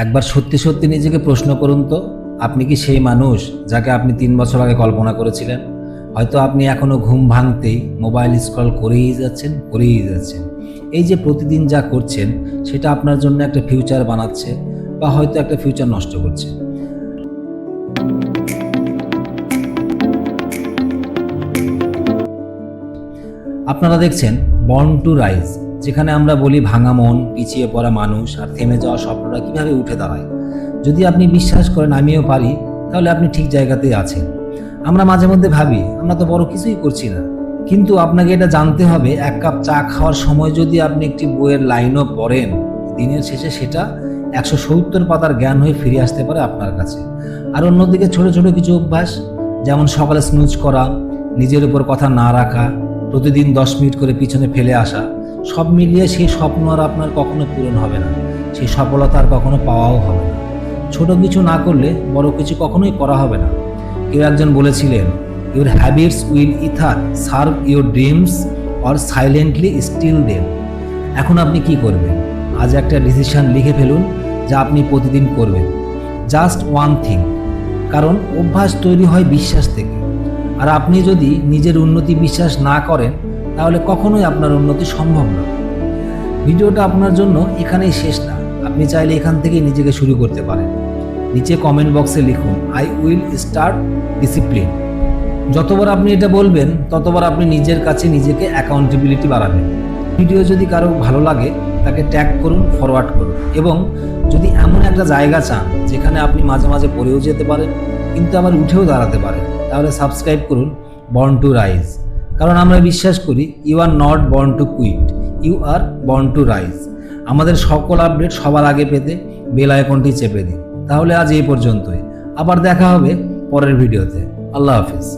একবার সত্যি সত্যি নিজেকে প্রশ্ন করুন তো, আপনি কি সেই মানুষ যাকে আপনি তিন বছর আগে কল্পনা করেছিলেন? হয়তো আপনি এখনও ঘুম ভাঙতেই মোবাইল স্ক্রল করেই যাচ্ছেন করেই যাচ্ছেন। এই যে প্রতিদিন যা করছেন, সেটা আপনার জন্য একটা ফিউচার বানাচ্ছে বা হয়তো একটা ফিউচার নষ্ট করছে। আপনারা দেখছেন বর্ন টু রাইজ। যেখানে আমরা বলি ভাঙা মন, পিছিয়ে পড়া মানুষ আর থেমে যাওয়া স্বপ্নরা কীভাবে উঠে দাঁড়ায়? যদি আপনি বিশ্বাস করেন আমিও পারি, তাহলে আপনি ঠিক জায়গাতেই আছেন। আমরা মাঝে মধ্যে ভাবি, আমরা তো বড় কিছুই করছি না। কিন্তু আপনাকে এটা জানতে হবে, এক কাপ চা খাওয়ার সময় যদি আপনি একটি বইয়ের লাইনও পড়েন, দিনের শেষে সেটা একশো সত্তর পাতার জ্ঞান হয়ে ফিরে আসতে পারে আপনার কাছে। আর অন্যদিকে ছোট ছোট কিছু অভ্যাস, যেমন সকালে স্নুজ করা, নিজের উপর কথা না রাখা, প্রতিদিন দশ মিনিট করে পিছনে ফেলে আসা সব মিলিয়ে সেই স্বপ্ন আর আপনার কখনো পূরণ হবে না। সেই সফলতা আর কখনো পাওয়াও হবে না। ছোট কিছু না করলে বড় কিছু কখনোই করা হবে না। কেউ একজন বলেছিলেন your habits will either serve your dreams or silently steal them এখন আপনি কি করবেন? আজ একটা ডিসিশন লিখে ফেলুন যা আপনি প্রতিদিন করবেন। জাস্ট ওয়ান থিং কারণ অভ্যাস তৈরি হয় বিশ্বাস থেকে। আর আপনি যদি নিজের উন্নতি বিশ্বাস না করেন তাহলে কখনোই আপনার উন্নতি সম্ভব না। ভিডিওটা আপনার জন্য এখানেই শেষ না। আপনি চাইলে এখান থেকে নিজেকে শুরু করতে পারেন। নিচে কমেন্ট বক্সে লিখুন আই উইল স্টার্ট ডিসিপ্লিন যতবার আপনি এটা বলবেন, ততবার আপনি নিজের কাছে নিজেকে অ্যাকাউন্টেবিলিটি বাড়াবেন। ভিডিও যদি কারও ভালো লাগে, তাকে ট্যাগ করুন ফরওয়ার্ড করুন। এবং যদি এমন একটা জায়গা চান, যেখানে আপনি মাঝে মাঝে পড়েও যেতে পারেন, কিন্তু আবার উঠেও দাঁড়াতে পারেন, তাহলে সাবস্ক্রাইব করুন বর্ন টু রাইজ কারণ আমরা বিশ্বাস করি you are not born to quit you are born to rise আমাদের সকল আপডেট সবার আগে পেতে বেল আইকনটি চেপে দিন। তাহলে আজ এই পর্যন্তই। আবার দেখা হবে পরের ভিডিওতে আল্লাহ হাফিজ।